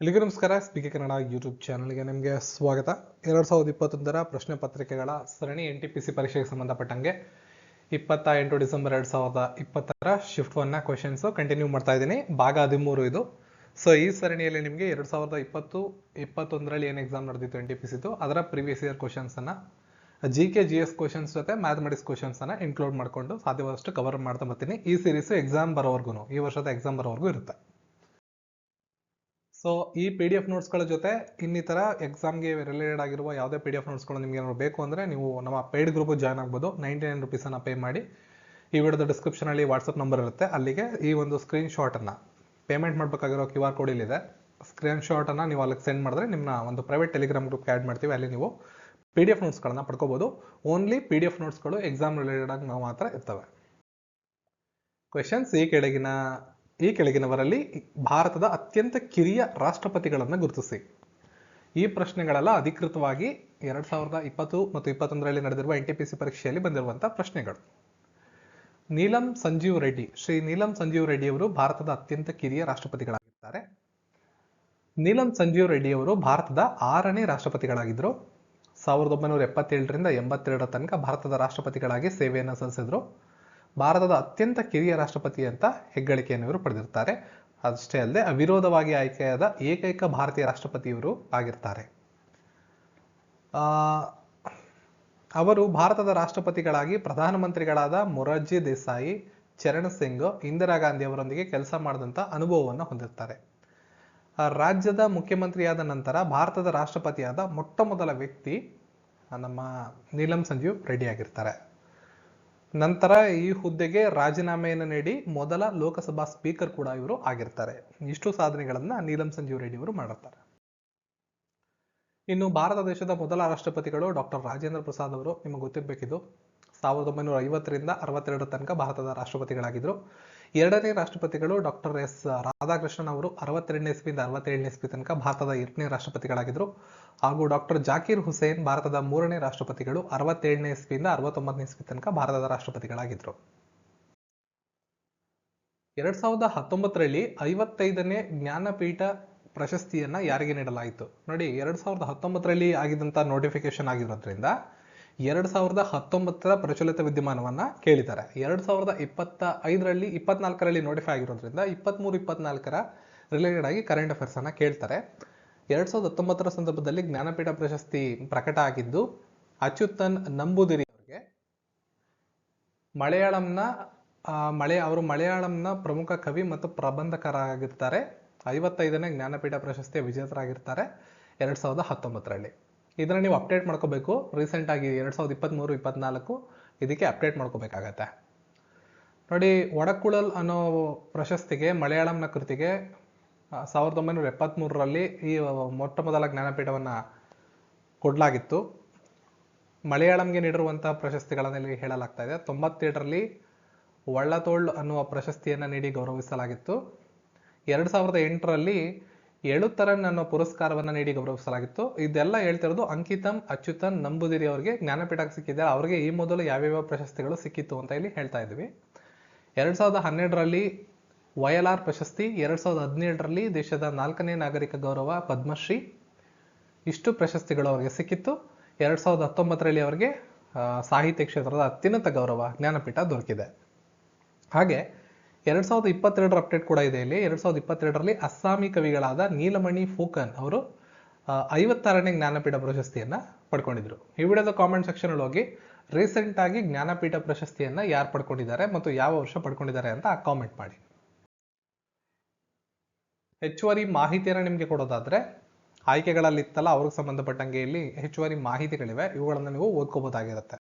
ಎಲ್ಲಿಗೂ ನಮಸ್ಕಾರ. ಸ್ಪೀಕೆ ಕನ್ನಡ ಯೂಟ್ಯೂಬ್ ಚಾನಲ್ಗೆ ನಿಮಗೆ ಸ್ವಾಗತ. ಎರಡು ಸಾವಿರದ ಇಪ್ಪತ್ತೊಂದರ ಪ್ರಶ್ನೆ ಪತ್ರಿಕೆಗಳ ಸರಣಿ ಎನ್ ಟಿ ಪಿ ಸಿ ಪರೀಕ್ಷೆಗೆ ಸಂಬಂಧಪಟ್ಟಂಗೆ ಇಪ್ಪತ್ತ ಎಂಟು ಡಿಸೆಂಬರ್ ಎರಡು ಸಾವಿರದ ಇಪ್ಪತ್ತರ ಶಿಫ್ಟ್ ಒನ್ನ ಕ್ವಶನ್ಸು ಕಂಟಿನ್ಯೂ ಮಾಡ್ತಾ ಇದ್ದೀನಿ. ಭಾಗ ಹದಿಮೂರು ಇದು. ಸೊ ಈ ಸರಣಿಯಲ್ಲಿ ನಿಮಗೆ ಎರಡು ಸಾವಿರದ ಇಪ್ಪತ್ತು, ಇಪ್ಪತ್ತೊಂದರಲ್ಲಿ ಏನು ಎಕ್ಸಾಮ್ ನಡೆದಿತ್ತು ಎನ್ ಟಿ ಪಿ ಸಿದು ಅದರ previous year ಕ್ವಶನ್ಸನ್ನು G K G S questions ಜೊತೆ ಮ್ಯಾಥಮೆಟಿಕ್ಸ್ ಕ್ವಶನ್ಸನ್ನು ಇನ್ಕ್ಲೂಡ್ ಮಾಡಿಕೊಂಡು ಸಾಧ್ಯವಾದಷ್ಟು ಕವರ್ ಮಾಡ್ತಾ ಬರ್ತೀನಿ. ಈ ಸೀರೀಸು ಎಕ್ಸಾಮ್ ಬರೋವರೆಗೂ ಈ ವರ್ಷದ ಎಕ್ಸಾಮ್ ಬರೋವರೆಗೂ ಇರುತ್ತೆ. ಸೊ ಈ ಪಿ ಡಿ ಎಫ್ ನೋಟ್ಸ್ಗಳ ಜೊತೆ ಇನ್ನಿತರ ಎಕ್ಸಾಮ್ಗೆ ರಿಲೇಟೆಡ್ ಆಗಿರುವ ಯಾವುದೇ ಪಿ ಡಿ ಎಫ್ ನೋಟ್ಸ್ಗಳು ನಿಮಗೆ ಏನಾದ್ರು ಬೇಕು ಅಂದರೆ ನೀವು ನಮ್ಮ ಪೇಯ್ಡ್ ಗ್ರೂಪ್ ಜಾಯ್ನ್ ಆಗ್ಬೋದು. ನೈಂಟಿ ನೈನ್ ರುಪೀಸನ್ನು ಪೇ ಮಾಡಿ. ಈ ವಿಡಿಯೋದ ಡಿಸ್ಕ್ರಿಪ್ಷನಲ್ಲಿ ವಾಟ್ಸಪ್ ನಂಬರ್ ಇರುತ್ತೆ. ಅಲ್ಲಿಗೆ ಈ ಒಂದು ಸ್ಕ್ರೀನ್ ಶಾಟನ್ನು ಪೇಮೆಂಟ್ ಮಾಡಬೇಕಾಗಿರೋ ಕ್ಯೂ ಆರ್ ಕೋಡ್ ಇಲ್ಲಿದೆ ಸ್ಕ್ರೀನ್ ಶಾಟನ್ನು ನೀವು ಅಲ್ಲಿಗೆ ಸೆಂಡ್ ಮಾಡಿದ್ರೆ ನಿಮ್ಮ ಒಂದು ಪ್ರೈವೇಟ್ ಟೆಲಿಗ್ರಾಮ್ ಗ್ರೂಪ್ಗೆ ಆ್ಯಡ್ ಮಾಡ್ತೀವಿ. ಅಲ್ಲಿ ನೀವು ಪಿ ಡಿ ಎಫ್ ನೋಟ್ಸ್ಗಳನ್ನ ಪಡ್ಕೋಬೋದು. ಓನ್ಲಿ ಪಿ ಡಿ ಎಫ್ ನೋಟ್ಸ್ಗಳು ಎಕ್ಸಾಮ್ ರಿಲೇಟೆಡ್ ಆಗಿ ನಾವು ಮಾತ್ರ ಇರ್ತವೆ. ಕ್ವೆಶನ್ಸ್ ಈ ಕೆಳಗಿನ. ಈ ಕೆಳಗಿನವರಲ್ಲಿ ಭಾರತದ ಅತ್ಯಂತ ಕಿರಿಯ ರಾಷ್ಟ್ರಪತಿಗಳನ್ನು ಗುರುತಿಸಿ. ಈ ಪ್ರಶ್ನೆಗಳೆಲ್ಲ ಅಧಿಕೃತವಾಗಿ ಎರಡ್ ಸಾವಿರದ ಇಪ್ಪತ್ತು ಮತ್ತು ಇಪ್ಪತ್ತೊಂದರಲ್ಲಿ ನಡೆದಿರುವ ಎನ್ ಟಿ ಪಿ ಸಿ ಪರೀಕ್ಷೆಯಲ್ಲಿ ಬಂದಿರುವಂತಹ ಪ್ರಶ್ನೆಗಳು. ನೀಲಂ ಸಂಜೀವ್ ರೆಡ್ಡಿ, ಶ್ರೀ ನೀಲಂ ಸಂಜೀವ್ ರೆಡ್ಡಿ ಅವರು ಭಾರತದ ಅತ್ಯಂತ ಕಿರಿಯ ರಾಷ್ಟ್ರಪತಿಗಳಾಗಿದ್ದಾರೆ. ನೀಲಂ ಸಂಜೀವ್ ರೆಡ್ಡಿ ಅವರು ಭಾರತದ ಆರನೇ ರಾಷ್ಟ್ರಪತಿಗಳಾಗಿದ್ದರು. ಸಾವಿರದ ಒಂಬೈನೂರ ಎಪ್ಪತ್ತೇಳರಿಂದ ಎಂಬತ್ತೆರಡರ ತನಕ ಭಾರತದ ರಾಷ್ಟ್ರಪತಿಗಳಾಗಿ ಸೇವೆಯನ್ನು ಸಲ್ಲಿಸಿದ್ರು. ಭಾರತದ ಅತ್ಯಂತ ಕಿರಿಯ ರಾಷ್ಟ್ರಪತಿ ಅಂತ ಹೆಗ್ಗಳಿಕೆಯನ್ನು ಇವರು ಪಡೆದಿರ್ತಾರೆ. ಅಷ್ಟೇ ಅಲ್ಲದೆ ಅವಿರೋಧವಾಗಿ ಆಯ್ಕೆಯಾದ ಏಕೈಕ ಭಾರತೀಯ ರಾಷ್ಟ್ರಪತಿ ಇವರು ಆಗಿರ್ತಾರೆ. ಅವರು ಭಾರತದ ರಾಷ್ಟ್ರಪತಿಗಳಾಗಿ ಪ್ರಧಾನಮಂತ್ರಿಗಳಾದ ಮೊರಾರ್ಜಿ ದೇಸಾಯಿ, ಚರಣ್ ಸಿಂಗ್, ಇಂದಿರಾ ಗಾಂಧಿ ಅವರೊಂದಿಗೆ ಕೆಲಸ ಮಾಡಿದಂಥ ಅನುಭವವನ್ನು ಹೊಂದಿರ್ತಾರೆ. ರಾಜ್ಯದ ಮುಖ್ಯಮಂತ್ರಿಯಾದ ನಂತರ ಭಾರತದ ರಾಷ್ಟ್ರಪತಿಯಾದ ಮೊಟ್ಟ ಮೊದಲ ವ್ಯಕ್ತಿ ನಮ್ಮ ನೀಲಂ ಸಂಜೀವ್ ರೆಡ್ಡಿ ಆಗಿರ್ತಾರೆ. ನಂತರ ಈ ಹುದ್ದೆಗೆ ರಾಜೀನಾಮೆಯನ್ನು ನೀಡಿ ಮೊದಲ ಲೋಕಸಭಾ ಸ್ಪೀಕರ್ ಕೂಡ ಇವರು ಆಗಿರ್ತಾರೆ. ಇಷ್ಟು ಸಾಧನೆಗಳನ್ನ ನೀಲಂ ಸಂಜೀವ್ ರೆಡ್ಡಿ ಅವರು ಮಾಡಿರ್ತಾರೆ. ಇನ್ನು ಭಾರತ ದೇಶದ ಮೊದಲ ರಾಷ್ಟ್ರಪತಿಗಳು ಡಾಕ್ಟರ್ ರಾಜೇಂದ್ರ ಪ್ರಸಾದ್ ಅವರು, ನಿಮಗೆ ಗೊತ್ತಿರಬೇಕಿದು. ಸಾವಿರದ ಒಂಬೈನೂರ ಐವತ್ತರಿಂದ ಅರವತ್ತೆರಡರ ತನಕ ಭಾರತದ ರಾಷ್ಟ್ರಪತಿಗಳಾಗಿದ್ದರು ಎರಡನೇ ರಾಷ್ಟ್ರಪತಿಗಳು ಡಾಕ್ಟರ್ ಎಸ್ ರಾಧಾಕೃಷ್ಣನ್ ಅವರು ಅರವತ್ತೆರಡನೇ ಇಸ್ವಿಯಿಂದ ಅರವತ್ತೇಳನೇ ಇಸ್ವಿ ತನಕ ಭಾರತದ ಎರಡನೇ ರಾಷ್ಟ್ರಪತಿಗಳಾಗಿದ್ದರು ಹಾಗೂ ಡಾಕ್ಟರ್ ಜಾಕೀರ್ ಹುಸೇನ್ ಭಾರತದ ಮೂರನೇ ರಾಷ್ಟ್ರಪತಿಗಳು ಅರವತ್ತೇಳನೇ ಇಸ್ವಿಯಿಂದ ಅರವತ್ತೊಂಬತ್ತನೇ ಇಸ್ವಿ ತನಕ ಭಾರತದ ರಾಷ್ಟ್ರಪತಿಗಳಾಗಿದ್ದರು ಎರಡ್ ಸಾವಿರದ ಹತ್ತೊಂಬತ್ತರಲ್ಲಿ ಐವತ್ತೈದನೇ ಜ್ಞಾನಪೀಠ ಪ್ರಶಸ್ತಿಯನ್ನ ಯಾರಿಗೆ ನೀಡಲಾಯಿತು? ನೋಡಿ, ಎರಡ್ ಸಾವಿರದ ಹತ್ತೊಂಬತ್ತರಲ್ಲಿ ಆಗಿದ್ದಂಥ ನೋಟಿಫಿಕೇಶನ್ ಆಗಿರೋದ್ರಿಂದ ಎರಡ್ ಸಾವಿರದ ಹತ್ತೊಂಬತ್ತರ ಪ್ರಚಲಿತ ವಿದ್ಯಮಾನವನ್ನ ಕೇಳಿದ್ದಾರೆ. ಎರಡ್ ಸಾವಿರದ ಇಪ್ಪತ್ತ ಐದರಲ್ಲಿ ಇಪ್ಪತ್ನಾಲ್ಕರಲ್ಲಿ ನೋಟಿಫೈ ಆಗಿರೋದ್ರಿಂದ ಇಪ್ಪತ್ಮೂರು, ಇಪ್ಪತ್ನಾಲ್ಕರ ರಿಲೇಟೆಡ್ ಆಗಿ ಕರೆಂಟ್ ಅಫೇರ್ಸ್ ಅನ್ನ ಕೇಳ್ತಾರೆ. ಎರಡ್ ಸಾವಿರದ ಹತ್ತೊಂಬತ್ತರ ಸಂದರ್ಭದಲ್ಲಿ ಜ್ಞಾನಪೀಠ ಪ್ರಶಸ್ತಿ ಪ್ರಕಟ ಆಗಿದ್ದು, ಅಚ್ಯುತನ್ ನಂಬೂದಿರಿ ಅವರಿಗೆ. ಮಲಯಾಳಂನ ಮಳೆ ಅವರು ಮಲಯಾಳಂನ ಪ್ರಮುಖ ಕವಿ ಮತ್ತು ಪ್ರಬಂಧಕರಾಗಿರ್ತಾರೆ. ಐವತ್ತೈದನೇ ಜ್ಞಾನಪೀಠ ಪ್ರಶಸ್ತಿಯ ವಿಜೇತರಾಗಿರ್ತಾರೆ. ಎರಡ್ ಸಾವಿರದ ಹತ್ತೊಂಬತ್ತರಲ್ಲಿ. ಇದನ್ನ ನೀವು ಅಪ್ಡೇಟ್ ಮಾಡ್ಕೋಬೇಕು. ರೀಸೆಂಟ್ ಆಗಿ ಎರಡ್ ಸಾವಿರದ ಇಪ್ಪತ್ತ್ಮೂರು ಇಪ್ಪತ್ನಾಲ್ಕು ಇದಕ್ಕೆ ಅಪ್ಡೇಟ್ ಮಾಡ್ಕೋಬೇಕಾಗತ್ತೆ. ನೋಡಿ, ಒಡಕುಳಲ್ ಅನ್ನೋ ಪ್ರಶಸ್ತಿಗೆ, ಮಲಯಾಳಂನ ಕೃತಿಗೆ ಸಾವಿರದ ಒಂಬೈನೂರ ಎಪ್ಪತ್ತ್ಮೂರರಲ್ಲಿ ಈ ಮೊಟ್ಟ ಮೊದಲ ಜ್ಞಾನಪೀಠವನ್ನು ಕೊಡಲಾಗಿತ್ತು. ಮಲಯಾಳಂಗೆ ನೀಡಿರುವಂಥ ಪ್ರಶಸ್ತಿಗಳನ್ನು ಇಲ್ಲಿ ಹೇಳಲಾಗ್ತಾ ಇದೆ. ತೊಂಬತ್ತೇಳರಲ್ಲಿ ಒಳ್ಳತೋಳ್ ಅನ್ನುವ ಪ್ರಶಸ್ತಿಯನ್ನು ನೀಡಿ ಗೌರವಿಸಲಾಗಿತ್ತು. ಎರಡು ಸಾವಿರದ ಎಂಟರಲ್ಲಿ ಎಳುತ್ತರನ್ ಅನ್ನೋ ಪುರಸ್ಕಾರವನ್ನ ನೀಡಿ ಗೌರವಿಸಲಾಗಿತ್ತು. ಇದೆಲ್ಲ ಹೇಳ್ತಿರೋದು ಅಂಕಿತಂ ಅಚ್ಯುತನ್ ನಂಬುದಿರಿ ಅವರಿಗೆ ಜ್ಞಾನಪೀಠ ಸಿಕ್ಕಿದೆ ಅವರಿಗೆ ಈ ಮೊದಲು ಯಾವ್ಯಾವ ಪ್ರಶಸ್ತಿಗಳು ಸಿಕ್ಕಿತ್ತು ಅಂತ ಇಲ್ಲಿ ಹೇಳ್ತಾ ಇದ್ವಿ. ಎರಡ್ ಸಾವಿರದ ಹನ್ನೆರಡರಲ್ಲಿ ವಯಲಾರ್ ಪ್ರಶಸ್ತಿ, ಎರಡ್ ಸಾವಿರದ ಹದಿನೇಳರಲ್ಲಿ ದೇಶದ ನಾಲ್ಕನೇ ನಾಗರಿಕ ಗೌರವ ಪದ್ಮಶ್ರೀ. ಇಷ್ಟು ಪ್ರಶಸ್ತಿಗಳು ಅವರಿಗೆ ಸಿಕ್ಕಿತ್ತು. ಎರಡ್ ಸಾವಿರದ ಹತ್ತೊಂಬತ್ತರಲ್ಲಿ ಅವರಿಗೆ ಸಾಹಿತ್ಯ ಕ್ಷೇತ್ರದ ಅತ್ಯುನ್ನತ ಗೌರವ ಜ್ಞಾನಪೀಠ ದೊರಕಿದೆ. ಹಾಗೆ ಎರಡ್ ಸಾವಿರದ ಇಪ್ಪತ್ತೆರಡರ ಅಪ್ಡೇಟ್ ಕೂಡ ಇದೆ ಇಲ್ಲಿ. ಎರಡ್ ಸಾವಿರದ ಇಪ್ಪತ್ತೆರಡರಲ್ಲಿ ಅಸ್ಸಾಮಿ ಕವಿಗಳಾದ ನೀಲಮಣಿ ಫೂಕನ್ ಅವರು ಐವತ್ತಾರನೇ ಜ್ಞಾನಪೀಠ ಪ್ರಶಸ್ತಿಯನ್ನ ಪಡ್ಕೊಂಡಿದ್ರು. ಈ ವಿಡಿಯೋದ ಕಾಮೆಂಟ್ ಸೆಕ್ಷನ್ ಅಲ್ಲಿ ಹೋಗಿ ರೀಸೆಂಟ್ ಆಗಿ ಜ್ಞಾನಪೀಠ ಪ್ರಶಸ್ತಿಯನ್ನ ಯಾರು ಪಡ್ಕೊಂಡಿದ್ದಾರೆ ಮತ್ತು ಯಾವ ವರ್ಷ ಪಡ್ಕೊಂಡಿದ್ದಾರೆ ಅಂತ ಕಾಮೆಂಟ್ ಮಾಡಿ. ಹೆಚ್ಚುವರಿ ಮಾಹಿತಿಯನ್ನು ನಿಮಗೆ ಕೊಡೋದಾದ್ರೆ ಆಯ್ಕೆಗಳಲ್ಲಿ ಇತ್ತಲ್ಲ ಅವ್ರಿಗೆ ಸಂಬಂಧಪಟ್ಟಂಗೆ ಇಲ್ಲಿ ಹೆಚ್ಚುವರಿ ಮಾಹಿತಿಗಳಿವೆ. ಇವುಗಳನ್ನು ನೀವು ಓದ್ಕೋಬಹುದಾಗಿರುತ್ತೆ.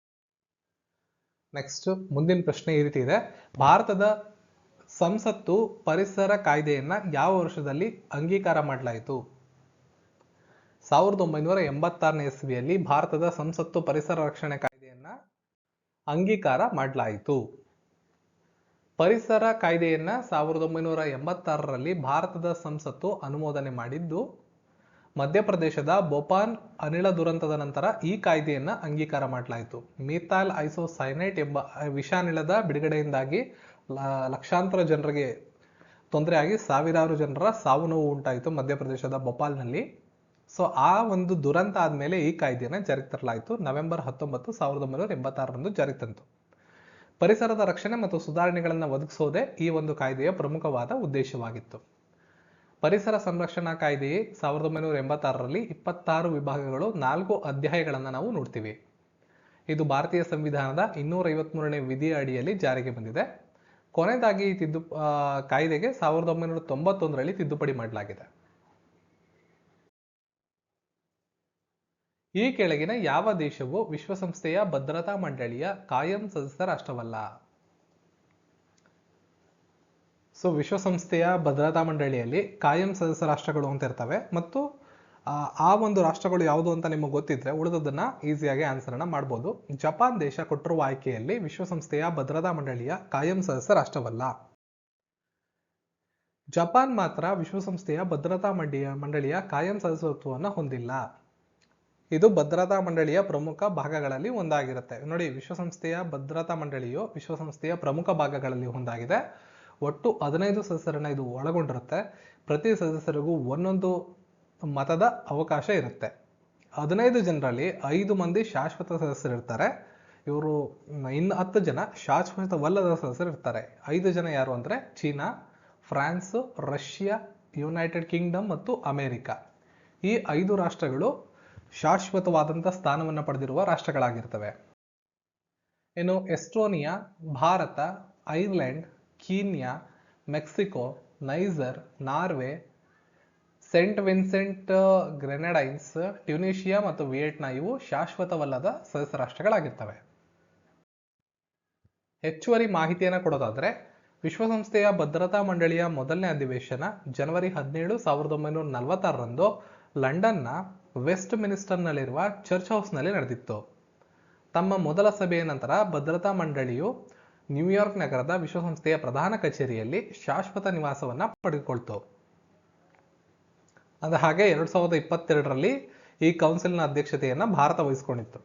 ನೆಕ್ಸ್ಟ್ ಮುಂದಿನ ಪ್ರಶ್ನೆ ಈ ರೀತಿ ಇದೆ. ಭಾರತದ ಸಂಸತ್ತು ಪರಿಸರ ಕಾಯ್ದೆಯನ್ನ ಯಾವ ವರ್ಷದಲ್ಲಿ ಅಂಗೀಕಾರ ಮಾಡಲಾಯಿತು? ಸಾವಿರದ ಒಂಬೈನೂರ ಎಂಬತ್ತಾರನೇ ಇಸ್ವಿಯಲ್ಲಿ ಭಾರತದ ಸಂಸತ್ತು ಪರಿಸರ ರಕ್ಷಣೆ ಕಾಯ್ದೆಯನ್ನ ಅಂಗೀಕಾರ ಮಾಡಲಾಯಿತು. ಪರಿಸರ ಕಾಯ್ದೆಯನ್ನ ಸಾವಿರದ ಒಂಬೈನೂರ ಎಂಬತ್ತಾರರಲ್ಲಿ ಭಾರತದ ಸಂಸತ್ತು ಅನುಮೋದನೆ ಮಾಡಿದ್ದು, ಮಧ್ಯಪ್ರದೇಶದ ಬೋಪಾನ್ ಅನಿಲ ದುರಂತದ ನಂತರ ಈ ಕಾಯ್ದೆಯನ್ನ ಅಂಗೀಕಾರ ಮಾಡಲಾಯಿತು. ಮೀಥಾಲ್ ಐಸೋಸೈನೈಟ್ ಎಂಬ ವಿಷಾನಿಲದ ಬಿಡುಗಡೆಯಿಂದಾಗಿ ಲಕ್ಷಾಂತರ ಜನರಿಗೆ ತೊಂದರೆಯಾಗಿ ಸಾವಿರಾರು ಜನರ ಸಾವು ನೋವು ಉಂಟಾಯಿತು ಮಧ್ಯಪ್ರದೇಶದ ಭೋಪಾಲ್ನಲ್ಲಿ. ಸೊ, ಆ ಒಂದು ದುರಂತ ಆದಮೇಲೆ ಈ ಕಾಯ್ದೆಯನ್ನು ಜಾರಿಗೆ ತರಲಾಯಿತು. ನವೆಂಬರ್ ಹತ್ತೊಂಬತ್ತು ಸಾವಿರದ ಒಂಬೈನೂರ ಎಂಬತ್ತಾರರಂದು ಜಾರಿಗೆ ತಂತು ಪರಿಸರದ ರಕ್ಷಣೆ ಮತ್ತು ಸುಧಾರಣೆಗಳನ್ನು ಒದಗಿಸೋದೇ ಈ ಒಂದು ಕಾಯ್ದೆಯ ಪ್ರಮುಖವಾದ ಉದ್ದೇಶವಾಗಿತ್ತು. ಪರಿಸರ ಸಂರಕ್ಷಣಾ ಕಾಯ್ದೆಯೇ ಸಾವಿರದ ಒಂಬೈನೂರ ಎಂಬತ್ತಾರರಲ್ಲಿ ಇಪ್ಪತ್ತಾರು ವಿಭಾಗಗಳು ನಾಲ್ಕು ಅಧ್ಯಾಯಗಳನ್ನು ನಾವು ನೋಡ್ತೀವಿ. ಇದು ಭಾರತೀಯ ಸಂವಿಧಾನದ ಇನ್ನೂರ ಐವತ್ಮೂರನೇ ವಿಧಿಯ ಅಡಿಯಲ್ಲಿ ಜಾರಿಗೆ ಬಂದಿದೆ. ಕೊನೆಯದಾಗಿ ಈ ತಿದ್ದು ಕಾಯ್ದೆಗೆ ಸಾವಿರದ ಒಂಬೈನೂರ ತೊಂಬತ್ತೊಂದರಲ್ಲಿ ತಿದ್ದುಪಡಿ ಮಾಡಲಾಗಿದೆ. ಈ ಕೆಳಗಿನ ಯಾವ ದೇಶವು ವಿಶ್ವಸಂಸ್ಥೆಯ ಭದ್ರತಾ ಮಂಡಳಿಯ ಕಾಯಂ ಸದಸ್ಯ ರಾಷ್ಟ್ರವಲ್ಲ. ಸೊ, ವಿಶ್ವಸಂಸ್ಥೆಯ ಭದ್ರತಾ ಮಂಡಳಿಯಲ್ಲಿ ಕಾಯಂ ಸದಸ್ಯ ರಾಷ್ಟ್ರಗಳು ಅಂತ ಇರ್ತವೆ. ಮತ್ತು ಆ, ಒಂದು ರಾಷ್ಟ್ರಗಳು ಯಾವುದು ಅಂತ ನಿಮಗೆ ಗೊತ್ತಿದ್ರೆ ಉಳಿದದನ್ನ ಈಸಿಯಾಗಿ ಆನ್ಸರ್ನ ಮಾಡ್ಬೋದು. ಜಪಾನ್ ದೇಶ ಕೊಟ್ಟಿರುವ ಆಯ್ಕೆಯಲ್ಲಿ ವಿಶ್ವಸಂಸ್ಥೆಯ ಭದ್ರತಾ ಮಂಡಳಿಯ ಕಾಯಂ ಸದಸ್ಯ ರಾಷ್ಟ್ರವಲ್ಲ. ಜಪಾನ್ ಮಾತ್ರ ವಿಶ್ವಸಂಸ್ಥೆಯ ಭದ್ರತಾ ಮಂಡಿಯ ಮಂಡಳಿಯ ಕಾಯಂ ಸದಸ್ಯತ್ವವನ್ನು ಹೊಂದಿಲ್ಲ. ಇದು ಭದ್ರತಾ ಮಂಡಳಿಯ ಪ್ರಮುಖ ಭಾಗಗಳಲ್ಲಿ ಒಂದಾಗಿರುತ್ತೆ. ನೋಡಿ ವಿಶ್ವಸಂಸ್ಥೆಯ ಭದ್ರತಾ ಮಂಡಳಿಯು ವಿಶ್ವಸಂಸ್ಥೆಯ ಪ್ರಮುಖ ಭಾಗಗಳಲ್ಲಿ ಒಂದಾಗಿದೆ. ಒಟ್ಟು ಹದಿನೈದು ಸದಸ್ಯರನ್ನ ಇದು ಒಳಗೊಂಡಿರುತ್ತೆ. ಪ್ರತಿ ಸದಸ್ಯರಿಗೂ ಒಂದೊಂದು ಮತದ ಅವಕಾಶ ಇರುತ್ತೆ. ಹದಿನೈದು ಜನರಲ್ಲಿ ಐದು ಮಂದಿ ಶಾಶ್ವತ ಸದಸ್ಯರು ಇರ್ತಾರೆ ಇವರು ಇನ್ನು ಹತ್ತು ಜನ ಶಾಶ್ವತವಲ್ಲದ ಸದಸ್ಯರು ಇರ್ತಾರೆ ಐದು ಜನ ಯಾರು ಅಂದರೆ China, France, Russia, United Kingdom ಮತ್ತು ಅಮೇರಿಕಾ. ಈ ಐದು ರಾಷ್ಟ್ರಗಳು ಶಾಶ್ವತವಾದಂಥ ಸ್ಥಾನವನ್ನು ಪಡೆದಿರುವ ರಾಷ್ಟ್ರಗಳಾಗಿರ್ತವೆ. ಇನ್ನು Estonia, Bharat, Ireland, Kenya, Mexico, Niger, Norway Saint Vincent Grenadines Tunisia ಮತ್ತು ವಿಯೆಟ್ನಾ ಇವು ಶಾಶ್ವತವಲ್ಲದ ಸದಸ್ಯ ರಾಷ್ಟ್ರಗಳಾಗಿರ್ತವೆ. ಹೆಚ್ಚುವರಿ ಮಾಹಿತಿಯನ್ನು ಕೊಡೋದಾದರೆ, ವಿಶ್ವಸಂಸ್ಥೆಯ ಭದ್ರತಾ ಮಂಡಳಿಯ ಮೊದಲನೇ ಅಧಿವೇಶನ ಜನವರಿ ಹದಿನೇಳು, ಸಾವಿರದ ಒಂಬೈನೂರ ನಲವತ್ತಾರರಂದು ಲಂಡನ್ನ ವೆಸ್ಟ್ ಮಿನಿಸ್ಟರ್ನಲ್ಲಿರುವ ಚರ್ಚ್ ಹೌಸ್ನಲ್ಲಿ ನಡೆದಿತ್ತು. ತಮ್ಮ ಮೊದಲ ಸಭೆಯ ನಂತರ ಭದ್ರತಾ ಮಂಡಳಿಯು ನ್ಯೂಯಾರ್ಕ್ ನಗರದ ವಿಶ್ವಸಂಸ್ಥೆಯ ಪ್ರಧಾನ ಕಚೇರಿಯಲ್ಲಿ ಶಾಶ್ವತ ನಿವಾಸವನ್ನು ಪಡೆದುಕೊಳ್ತು. ಅದ ಹಾಗೆ ಎರಡ್ ಸಾವಿರದ ಇಪ್ಪತ್ತೆರಡರಲ್ಲಿ ಈ ಕೌನ್ಸಿಲ್ನ ಅಧ್ಯಕ್ಷತೆಯನ್ನ ಭಾರತ ವಹಿಸಿಕೊಂಡಿತ್ತು.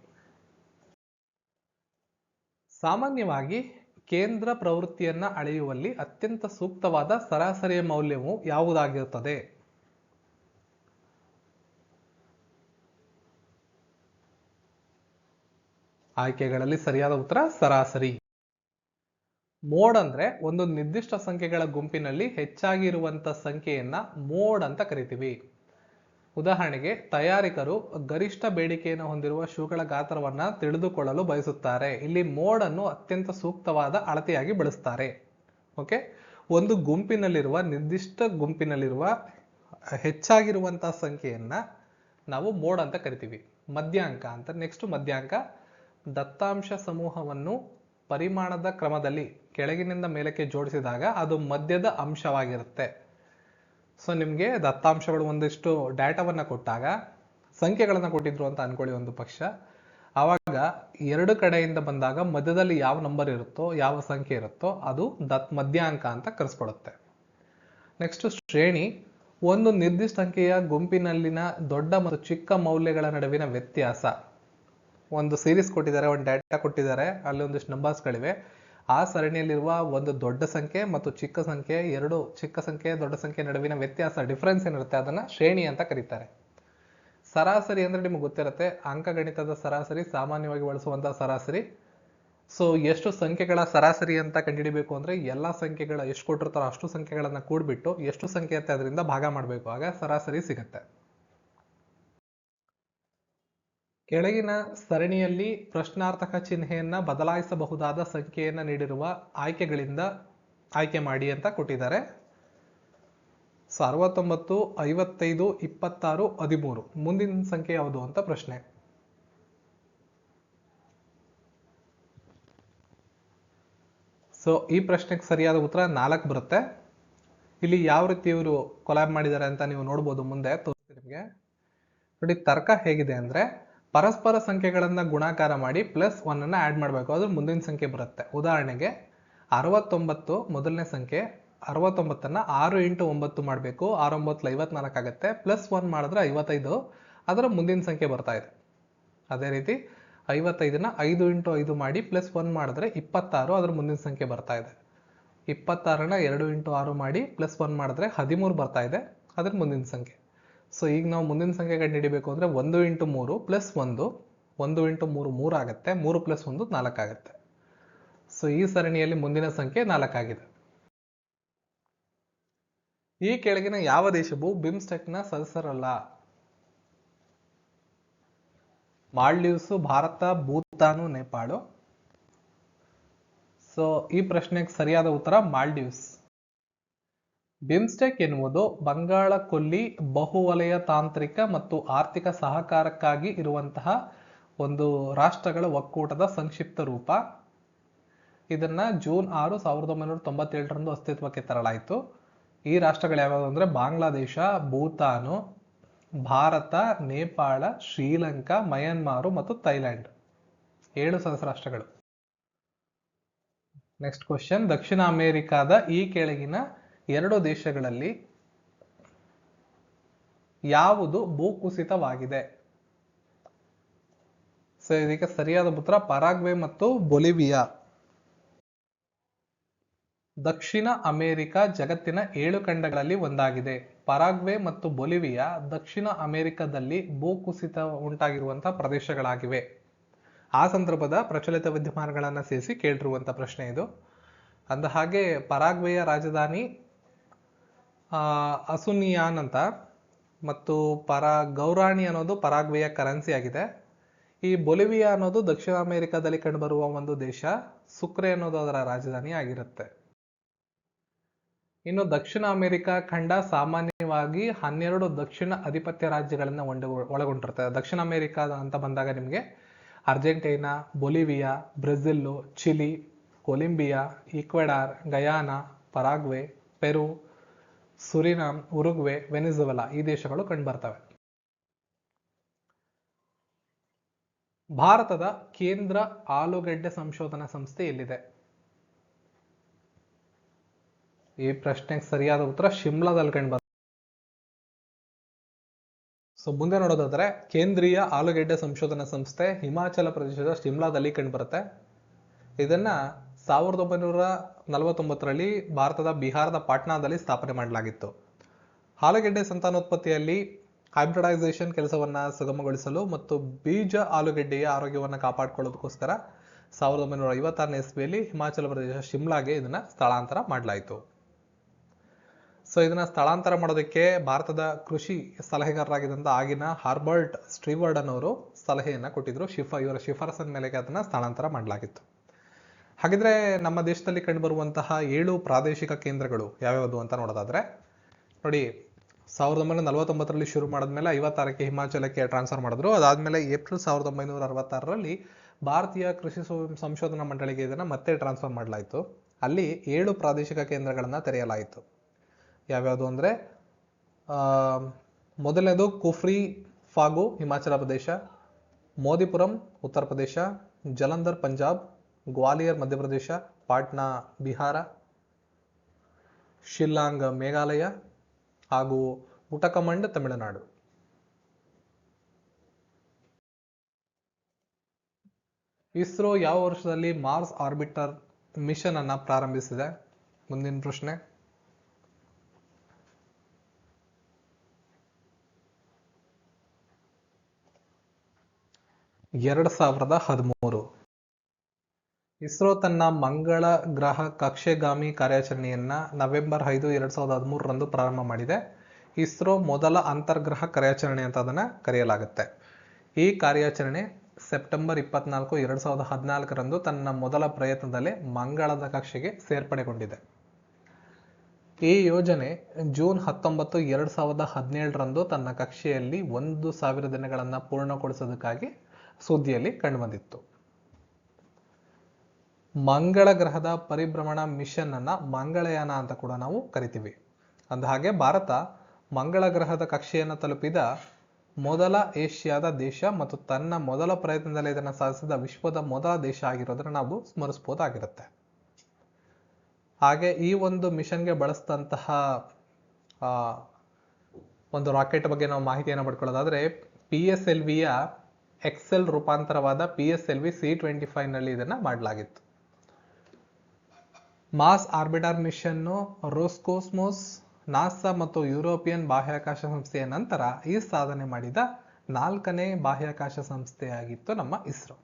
ಸಾಮಾನ್ಯವಾಗಿ ಕೇಂದ್ರ ಪ್ರವೃತ್ತಿಯನ್ನ ಅಳೆಯುವಲ್ಲಿ ಅತ್ಯಂತ ಸೂಕ್ತವಾದ ಸರಾಸರಿಯ ಮೌಲ್ಯವು ಯಾವುದಾಗಿರುತ್ತದೆ? ಆಯ್ಕೆಗಳಲ್ಲಿ ಸರಿಯಾದ ಉತ್ತರ ಸರಾಸರಿ. ಮೋಡ್ ಅಂದ್ರೆ ಒಂದು ನಿರ್ದಿಷ್ಟ ಸಂಖ್ಯೆಗಳ ಗುಂಪಿನಲ್ಲಿ ಹೆಚ್ಚಾಗಿರುವಂತ ಸಂಖ್ಯೆಯನ್ನ ಮೋಡ್ ಅಂತ ಕರಿತೀವಿ. ಉದಾಹರಣೆಗೆ ತಯಾರಿಕರು ಗರಿಷ್ಠ ಬೇಡಿಕೆಯನ್ನು ಹೊಂದಿರುವ ಶೂಗಳ ಗಾತ್ರವನ್ನ ತಿಳಿದುಕೊಳ್ಳಲು ಬಯಸುತ್ತಾರೆ. ಇಲ್ಲಿ ಮೋಡ್ ಅನ್ನು ಅತ್ಯಂತ ಸೂಕ್ತವಾದ ಅಳತೆಯಾಗಿ ಬಳಸ್ತಾರೆ. ಓಕೆ? ಒಂದು ಗುಂಪಿನಲ್ಲಿರುವ ನಿರ್ದಿಷ್ಟ ಗುಂಪಿನಲ್ಲಿರುವ ಹೆಚ್ಚಾಗಿರುವಂತಹ ಸಂಖ್ಯೆಯನ್ನ ನಾವು ಮೋಡ್ ಅಂತ ಕರಿತೀವಿ. ಮಧ್ಯಾಂಕ ಅಂತ. ನೆಕ್ಸ್ಟ್ ಮಧ್ಯಾಂಕ. ದತ್ತಾಂಶ ಸಮೂಹವನ್ನು ಪರಿಮಾಣದ ಕ್ರಮದಲ್ಲಿ ಕೆಳಗಿನಿಂದ ಮೇಲಕ್ಕೆ ಜೋಡಿಸಿದಾಗ ಅದು ಮಧ್ಯದ ಅಂಶವಾಗಿರುತ್ತೆ. ಸೊ ನಿಮಗೆ ದತ್ತಾಂಶಗಳು ಒಂದಿಷ್ಟು ಡಾಟಾವನ್ನು ಕೊಟ್ಟಾಗ, ಸಂಖ್ಯೆಗಳನ್ನು ಕೊಟ್ಟಿದ್ರು ಅಂತ ಅನ್ಕೊಳ್ಳಿ ಒಂದು ಪಕ್ಷ. ಆವಾಗ ಎರಡು ಕಡೆಯಿಂದ ಬಂದಾಗ ಮಧ್ಯದಲ್ಲಿ ಯಾವ ನಂಬರ್ ಇರುತ್ತೋ, ಯಾವ ಸಂಖ್ಯೆ ಇರುತ್ತೋ ಅದು ದತ್ ಮಧ್ಯಾಂಕ ಅಂತ ಕರೆಸ್ಕೊಡುತ್ತೆ. ನೆಕ್ಸ್ಟ್ ಶ್ರೇಣಿ, ಒಂದು ನಿರ್ದಿಷ್ಟ ಸಂಖ್ಯೆಯ ಗುಂಪಿನಲ್ಲಿನ ದೊಡ್ಡ ಮತ್ತು ಚಿಕ್ಕ ಮೌಲ್ಯಗಳ ನಡುವಿನ ವ್ಯತ್ಯಾಸ. ಒಂದು ಸೀರೀಸ್ ಕೊಟ್ಟಿದ್ದಾರೆ, ಒಂದು ಡಾಟಾ ಕೊಟ್ಟಿದ್ದಾರೆ, ಅಲ್ಲಿ ಒಂದಿಷ್ಟು ನಂಬರ್ಸ್ಗಳಿವೆ ಆ ಸರಣಿಯಲ್ಲಿರುವ ಒಂದು ದೊಡ್ಡ ಸಂಖ್ಯೆ ಮತ್ತು ಚಿಕ್ಕ ಸಂಖ್ಯೆ, ಎರಡು ಚಿಕ್ಕ ಸಂಖ್ಯೆ, ದೊಡ್ಡ ಸಂಖ್ಯೆ ನಡುವಿನ ವ್ಯತ್ಯಾಸ ಡಿಫ್ರೆನ್ಸ್ ಏನಿರುತ್ತೆ ಅದನ್ನು ಶ್ರೇಣಿ ಅಂತ ಕರೀತಾರೆ. ಸರಾಸರಿ ಅಂದರೆ ನಿಮಗೆ ಗೊತ್ತಿರುತ್ತೆ ಅಂಕಗಣಿತದ ಸರಾಸರಿ ಸಾಮಾನ್ಯವಾಗಿ ಬಳಸುವಂಥ ಸರಾಸರಿ. ಸೊ ಎಷ್ಟು ಸಂಖ್ಯೆಗಳ ಸರಾಸರಿ ಅಂತ ಕಂಡುಹಿಡಿಬೇಕು ಅಂದರೆ ಎಲ್ಲ ಸಂಖ್ಯೆಗಳ ಎಷ್ಟು ಕೊಟ್ಟಿರ್ತಾರೋ ಅಷ್ಟು ಸಂಖ್ಯೆಗಳನ್ನು ಕೂಡಿಬಿಟ್ಟು ಎಷ್ಟು ಸಂಖ್ಯೆ ಅಂತ ಅದರಿಂದ ಭಾಗ ಮಾಡಬೇಕು. ಆಗ ಸರಾಸರಿ ಸಿಗುತ್ತೆ. ಕೆಳಗಿನ ಸರಣಿಯಲ್ಲಿ ಪ್ರಶ್ನಾರ್ಥಕ ಚಿಹ್ನೆಯನ್ನ ಬದಲಾಯಿಸಬಹುದಾದ ಸಂಖ್ಯೆಯನ್ನು ನೀಡಿರುವ ಆಯ್ಕೆಗಳಿಂದ ಆಯ್ಕೆ ಮಾಡಿ ಅಂತ ಕೊಟ್ಟಿದ್ದಾರೆ. ಸೊ ಅರವತ್ತೊಂಬತ್ತು, ಐವತ್ತೈದು, ಇಪ್ಪತ್ತಾರು, ಹದಿಮೂರು. ಮುಂದಿನ ಸಂಖ್ಯೆ ಯಾವುದು ಅಂತ ಪ್ರಶ್ನೆ. ಸೊ ಈ ಪ್ರಶ್ನೆಗೆ ಸರಿಯಾದ ಉತ್ತರ ನಾಲ್ಕು ಬರುತ್ತೆ. ಇಲ್ಲಿ ಯಾವ ರೀತಿ ಇವರು ಕೊಲಾಬ್ ಮಾಡಿದ್ದಾರೆ ಅಂತ ನೀವು ನೋಡ್ಬೋದು ಮುಂದೆ ತೋರಿಸ್ತೀನಿ ನಿಮಗೆ. ನೋಡಿ, ತರ್ಕ ಹೇಗಿದೆ ಅಂದ್ರೆ ಪರಸ್ಪರ ಸಂಖ್ಯೆಗಳನ್ನು ಗುಣಾಕಾರ ಮಾಡಿ ಪ್ಲಸ್ ಒನ್ನನ್ನು ಆ್ಯಡ್ ಮಾಡಬೇಕು. ಅದು ಮುಂದಿನ ಸಂಖ್ಯೆ ಬರುತ್ತೆ. ಉದಾಹರಣೆಗೆ ಅರವತ್ತೊಂಬತ್ತು ಮೊದಲನೇ ಸಂಖ್ಯೆ, ಅರವತ್ತೊಂಬತ್ತನ್ನು ಆರು ಇಂಟು ಒಂಬತ್ತು ಮಾಡಬೇಕು. ಆರೊಂಬತ್ತು ಐವತ್ನಾಲ್ಕು ಆಗುತ್ತೆ. ಪ್ಲಸ್ ಒನ್ ಮಾಡಿದ್ರೆ ಐವತ್ತೈದು. ಅದರ ಮುಂದಿನ ಸಂಖ್ಯೆ ಬರ್ತಾ ಇದೆ. ಅದೇ ರೀತಿ ಐವತ್ತೈದನ್ನ ಐದು ಇಂಟು ಐದು ಮಾಡಿ ಪ್ಲಸ್ ಒನ್ ಮಾಡಿದ್ರೆ ಇಪ್ಪತ್ತಾರು ಅದರ ಮುಂದಿನ ಸಂಖ್ಯೆ ಬರ್ತಾ ಇದೆ. ಇಪ್ಪತ್ತಾರನ್ನ ಎರಡು ಇಂಟು ಆರು ಮಾಡಿ ಪ್ಲಸ್ ಒನ್ ಮಾಡಿದ್ರೆ ಹದಿಮೂರು ಬರ್ತಾ ಇದೆ. ಅದರ ಮುಂದಿನ ಸಂಖ್ಯೆ. ಸೊ ಈಗ ನಾವು ಮುಂದಿನ ಸಂಖ್ಯೆ ಕಂಡುಹಿಡಿಬೇಕು ಅಂದರೆ ಒಂದು ಇಂಟು ಮೂರು ಪ್ಲಸ್ ಒಂದು ಒಂದು ಇಂಟು ಮೂರು ಮೂರು ಆಗುತ್ತೆ, ಮೂರು ಪ್ಲಸ್ ಒಂದು ನಾಲ್ಕಾಗುತ್ತೆ ಸೊ ಈ ಸರಣಿಯಲ್ಲಿ ಮುಂದಿನ ಸಂಖ್ಯೆ ನಾಲ್ಕಾಗಿದೆ ಈ ಕೆಳಗಿನ ಯಾವ ದೇಶವು ಬಿಮ್ಸ್ಟೆಕ್ನ ಸದಸ್ಯರಲ್ಲ? ಮಾಲ್ಡೀವ್ಸು, ಭಾರತ, ಭೂತಾನು, ನೇಪಾಳು. ಸೊ ಈ ಪ್ರಶ್ನೆಗೆ ಸರಿಯಾದ ಉತ್ತರ ಮಾಲ್ಡೀವ್ಸ್. ಬಿಮ್ಸ್ಟೆಕ್ ಎನ್ನುವುದು ಬಂಗಾಳ ಕೊಲ್ಲಿ ಬಹುವಲಯ ತಾಂತ್ರಿಕ ಮತ್ತು ಆರ್ಥಿಕ ಸಹಕಾರಕ್ಕಾಗಿ ಇರುವಂತಹ ಒಂದು ರಾಷ್ಟ್ರಗಳ ಒಕ್ಕೂಟದ ಸಂಕ್ಷಿಪ್ತ ರೂಪ. ಇದನ್ನ ಜೂನ್ ಆರು ಸಾವಿರದ ಒಂಬೈನೂರ ತೊಂಬತ್ತೇಳರಂದು ಅಸ್ತಿತ್ವಕ್ಕೆ ತರಲಾಯಿತು. ಈ ರಾಷ್ಟ್ರಗಳು ಯಾವ್ಯಾವು ಅಂದ್ರೆ ಬಾಂಗ್ಲಾದೇಶ, ಭೂತಾನು, ಭಾರತ, ನೇಪಾಳ, ಶ್ರೀಲಂಕಾ, ಮಯನ್ಮಾರು ಮತ್ತು ಥೈಲ್ಯಾಂಡ್. ಏಳು ಸದಸ್ಯ ರಾಷ್ಟ್ರಗಳು. ನೆಕ್ಸ್ಟ್ ಕ್ವಶನ್ ದಕ್ಷಿಣ ಅಮೆರಿಕಾದ ಈ ಕೆಳಗಿನ ಎರಡು ದೇಶಗಳಲ್ಲಿ ಯಾವುದು ಭೂಕುಸಿತವಾಗಿದೆ. ಸೊ ಇದಕ್ಕೆ ಸರಿಯಾದ ಉತ್ತರ ಪರಾಗ್ವೆ ಮತ್ತು ಬೊಲಿವಿಯಾ. ದಕ್ಷಿಣ ಅಮೆರಿಕ ಜಗತ್ತಿನ ಏಳು ಖಂಡಗಳಲ್ಲಿ ಒಂದಾಗಿದೆ. ಪರಾಗ್ವೆ ಮತ್ತು ಬೊಲಿವಿಯಾ ದಕ್ಷಿಣ ಅಮೆರಿಕದಲ್ಲಿ ಭೂಕುಸಿತ ಉಂಟಾಗಿರುವಂತಹ ಪ್ರದೇಶಗಳಾಗಿವೆ. ಆ ಸಂದರ್ಭದ ಪ್ರಚಲಿತ ವಿದ್ಯಮಾನಗಳನ್ನು ಸೇರಿಸಿ ಕೇಳಿರುವಂಥ ಪ್ರಶ್ನೆ ಇದು. ಅಂದ ಹಾಗೆ ಪರಾಗ್ವೆಯ ರಾಜಧಾನಿ ಅಸುನಿಯಾನ್ ಅಂತ ಮತ್ತು ಪರ, ಗೌರಾಣಿ ಅನ್ನೋದು ಪರಾಗ್ವೆಯ ಕರೆನ್ಸಿ ಆಗಿದೆ. ಈ ಬೊಲಿವಿಯಾ ಅನ್ನೋದು ದಕ್ಷಿಣ ಅಮೆರಿಕಾದಲ್ಲಿ ಕಂಡುಬರುವ ಒಂದು ದೇಶ. ಸುಕ್ರೆ ಅನ್ನೋದು ಅದರ ರಾಜಧಾನಿ ಆಗಿರುತ್ತೆ. ಇನ್ನು ದಕ್ಷಿಣ ಅಮೆರಿಕ ಖಂಡ ಸಾಮಾನ್ಯವಾಗಿ ಹನ್ನೆರಡು ದಕ್ಷಿಣ ಅಧಿಪತ್ಯ ರಾಜ್ಯಗಳನ್ನು ಒಂಡು, ಒಳಗೊಂಡಿರ್ತದೆ. ದಕ್ಷಿಣ ಅಮೆರಿಕ ಅಂತ ಬಂದಾಗ ನಿಮಗೆ Argentina, Bolivia, Brazil, Chile, Colombia, Ecuador, Guyana, Paraguay, Peru Suriname, Uruguay, Venezuela ಈ ದೇಶಗಳು ಕಂಡುಬರ್ತವೆ. ಭಾರತದ ಕೇಂದ್ರ ಆಲೂಗಡ್ಡೆ ಸಂಶೋಧನಾ ಸಂಸ್ಥೆ ಎಲ್ಲಿದೆ? ಈ ಪ್ರಶ್ನೆಗೆ ಸರಿಯಾದ ಉತ್ತರ ಶಿಮ್ಲಾದಲ್ಲಿ ಕಂಡು ಬರ್ತದೆ ಸೊ ಮುಂದೆ ನೋಡೋದಾದ್ರೆ, ಕೇಂದ್ರೀಯ ಆಲೂಗೆಡ್ಡೆ ಸಂಶೋಧನಾ ಸಂಸ್ಥೆ ಹಿಮಾಚಲ ಪ್ರದೇಶದ ಶಿಮ್ಲಾದಲ್ಲಿ ಕಂಡುಬರುತ್ತೆ. ಇದನ್ನ ಸಾವಿರದ ಒಂಬೈನೂರ ನಲವತ್ತೊಂಬತ್ತರಲ್ಲಿ ಭಾರತದ ಬಿಹಾರದ ಪಾಟ್ನಾದಲ್ಲಿ ಸ್ಥಾಪನೆ ಮಾಡಲಾಗಿತ್ತು. ಆಲೂಗೆಡ್ಡೆ ಸಂತಾನೋತ್ಪತ್ತಿಯಲ್ಲಿ ಹೈಬ್ರಿಡೈಸೇಷನ್ ಕೆಲಸವನ್ನ ಸುಗಮಗೊಳಿಸಲು ಮತ್ತು ಬೀಜ ಆಲೂಗೆಡ್ಡೆಯ ಆರೋಗ್ಯವನ್ನು ಕಾಪಾಡಿಕೊಳ್ಳೋದಕ್ಕೋಸ್ಕರ ಸಾವಿರದ ಒಂಬೈನೂರ ಐವತ್ತಾರನೇ ಇಸ್ವಿಯಲ್ಲಿ ಹಿಮಾಚಲ ಪ್ರದೇಶ ಶಿಮ್ಲಾಗೆ ಇದನ್ನ ಸ್ಥಳಾಂತರ ಮಾಡಲಾಯಿತು. ಸೊ, ಇದನ್ನ ಸ್ಥಳಾಂತರ ಮಾಡೋದಕ್ಕೆ ಭಾರತದ ಕೃಷಿ ಸಲಹೆಗಾರರಾಗಿದ್ದಂಥ ಆಗಿನ ಹಾರ್ಬರ್ಟ್ ಸ್ಟ್ರೀವರ್ಡನ್ ಅವರು ಸಲಹೆಯನ್ನ ಕೊಟ್ಟಿದ್ರು. ಶಿಫಾ, ಇವರ ಶಿಫಾರಸಿನ ಮೇಲೆಗೆ ಅದನ್ನ ಸ್ಥಳಾಂತರ ಮಾಡಲಾಗಿತ್ತು. ಹಾಗಿದ್ರೆ ನಮ್ಮ ದೇಶದಲ್ಲಿ ಕಂಡುಬರುವಂತಹ ಏಳು ಪ್ರಾದೇಶಿಕ ಕೇಂದ್ರಗಳು ಯಾವ್ಯಾವುದು ಅಂತ ನೋಡೋದಾದ್ರೆ, ನೋಡಿ ಸಾವಿರದ ಒಂಬೈನೂರ ನಲವತ್ತೊಂಬತ್ತರಲ್ಲಿ ಶುರು ಮಾಡಿದ್ಮೇಲೆ ಐವತ್ತಾರಕ್ಕೆ ಹಿಮಾಚಲಕ್ಕೆ ಟ್ರಾನ್ಸ್ಫರ್ ಮಾಡಿದ್ರು. ಅದಾದ್ಮೇಲೆ ಏಪ್ರಿಲ್ ಸಾವಿರದ ಒಂಬೈನೂರ ಅರವತ್ತಾರರಲ್ಲಿ ಭಾರತೀಯ ಕೃಷಿ ಸಂಶೋಧನಾ ಮಂಡಳಿಗೆ ಇದನ್ನ ಮತ್ತೆ ಟ್ರಾನ್ಸ್ಫರ್ ಮಾಡಲಾಯಿತು. ಅಲ್ಲಿ ಏಳು ಪ್ರಾದೇಶಿಕ ಕೇಂದ್ರಗಳನ್ನು ತೆರೆಯಲಾಯಿತು. ಯಾವ್ಯಾವುದು ಅಂದ್ರೆ ಮೊದಲನೇದು ಕುಫ್ರಿ, ಫಾಗು, ಹಿಮಾಚಲ ಪ್ರದೇಶ, ಮೋದಿಪುರಂ, ಉತ್ತರ ಪ್ರದೇಶ, ಜಲಂಧರ್, ಪಂಜಾಬ್ ಗ್ವಾಲಿಯರ್, ಮಧ್ಯಪ್ರದೇಶ, ಪಾಟ್ನಾ, ಬಿಹಾರ, ಶಿಲ್ಲಾಂಗ್, ಮೇಘಾಲಯ ಹಾಗೂ ಉಟಕಮಂಡ್ ತಮಿಳುನಾಡು. ಇಸ್ರೋ ಯಾವ ವರ್ಷದಲ್ಲಿ ಮಾರ್ಸ್ ಆರ್ಬಿಟರ್ ಮಿಷನ್ ಅನ್ನು ಪ್ರಾರಂಭಿಸಿದೆ? ಮುಂದಿನ ಪ್ರಶ್ನೆ. ಎರಡು ಸಾವಿರದ ಹದಿಮೂರು. ಇಸ್ರೋ ತನ್ನ ಮಂಗಳ ಗ್ರಹ ಕಕ್ಷೆಗಾಮಿ ಕಾರ್ಯಾಚರಣೆಯನ್ನು ನವೆಂಬರ್ ಐದು ಎರಡು ಸಾವಿರದ ಹದಿಮೂರರಂದು ಪ್ರಾರಂಭ ಮಾಡಿದೆ. ಇಸ್ರೋ ಮೊದಲ ಅಂತರ್ಗ್ರಹ ಕಾರ್ಯಾಚರಣೆ ಅಂತ ಅದನ್ನು ಕರೆಯಲಾಗುತ್ತೆ. ಈ ಕಾರ್ಯಾಚರಣೆ ಸೆಪ್ಟೆಂಬರ್ ಇಪ್ಪತ್ನಾಲ್ಕು ಎರಡು ಸಾವಿರದ ಹದಿನಾಲ್ಕರಂದು ತನ್ನ ಮೊದಲ ಪ್ರಯತ್ನದಲ್ಲಿ ಮಂಗಳದ ಕಕ್ಷೆಗೆ ಸೇರ್ಪಡೆಗೊಂಡಿದೆ. ಈ ಯೋಜನೆ ಜೂನ್ ಹತ್ತೊಂಬತ್ತು ಎರಡು ಸಾವಿರದ ಹದಿನೇಳರಂದು ತನ್ನ ಕಕ್ಷೆಯಲ್ಲಿ ಒಂದು ಸಾವಿರ ದಿನಗಳನ್ನು ಪೂರ್ಣಗೊಳಿಸೋದಕ್ಕಾಗಿ ಸುದ್ದಿಯಲ್ಲಿ ಕಂಡುಬಂದಿತ್ತು. ಮಂಗಳ ಗ್ರಹದ ಪರಿಭ್ರಮಣ ಮಿಷನ್ ಅನ್ನ ಮಂಗಳಯಾನ ಅಂತ ಕೂಡ ನಾವು ಕರಿತೀವಿ. ಅಂದ ಹಾಗೆ ಭಾರತ ಮಂಗಳ ಗ್ರಹದ ಕಕ್ಷೆಯನ್ನು ತಲುಪಿದ ಮೊದಲ ಏಷ್ಯಾದ ದೇಶ ಮತ್ತು ತನ್ನ ಮೊದಲ ಪ್ರಯತ್ನದಲ್ಲಿ ಇದನ್ನು ಸಾಧಿಸಿದ ವಿಶ್ವದ ಮೊದಲ ದೇಶ ಆಗಿರೋದನ್ನ ನಾವು ಸ್ಮರಿಸಬಹುದಾಗಿರುತ್ತೆ ಹಾಗೆ ಈ ಒಂದು ಮಿಷನ್ಗೆ ಬಳಸಿದಂತಹ ಒಂದು ರಾಕೆಟ್ ಬಗ್ಗೆ ನಾವು ಮಾಹಿತಿಯನ್ನು ಪಡ್ಕೊಳ್ಳೋದಾದ್ರೆ ಪಿ ಎಸ್ ಎಲ್ ವಿಯ XL ರೂಪಾಂತರವಾದ P S L V C twenty ಫೈವ್ನಲ್ಲಿ ನಲ್ಲಿ ಇದನ್ನ ಮಾಡಲಾಗಿತ್ತು. ಮಾಸ್ ಆರ್ಬಿಟರ್ ಮಿಷನ್ನು ರೋಸ್ಕೋಸ್ಮೋಸ್, ನಾಸಾ ಮತ್ತು ಯುರೋಪಿಯನ್ ಬಾಹ್ಯಾಕಾಶ ಸಂಸ್ಥೆಯ ನಂತರ ಈ ಸಾಧನೆ ಮಾಡಿದ ನಾಲ್ಕನೇ ಬಾಹ್ಯಾಕಾಶ ಸಂಸ್ಥೆಯಾಗಿತ್ತು ನಮ್ಮ ಇಸ್ರೋ.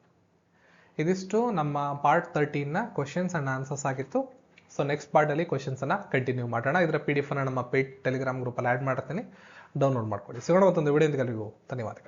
ಇದಿಷ್ಟು ನಮ್ಮ ಪಾರ್ಟ್ ತರ್ಟೀನ್ನ ಕ್ವಶನ್ಸ್ ಅಂಡ್ ಆನ್ಸರ್ಸ್ ಆಗಿತ್ತು. ಸೊ ನೆಕ್ಸ್ಟ್ ಪಾರ್ಟಲ್ಲಿ ಕ್ವಶನ್ಸನ್ನು ಕಂಟಿನ್ಯೂ ಮಾಡೋಣ. ಇದರ ಪಿ ಡಿ ಎಫ್ ಅನ್ನು ನಮ್ಮ ಪೇಟ್ ಟೆಲಿಗ್ರಾಮ್ ಗ್ರೂಪಲ್ಲಿ ಆ್ಯಡ್ ಮಾಡ್ತೀನಿ. ಡೌನ್ಲೋಡ್ ಮಾಡ್ಕೊಳ್ಳಿ. ಸಿಗೋಣ ಮತ್ತೊಂದು ವಿಡಿಯೋದಿಗೆ ಧನ್ಯವಾದಗಳು.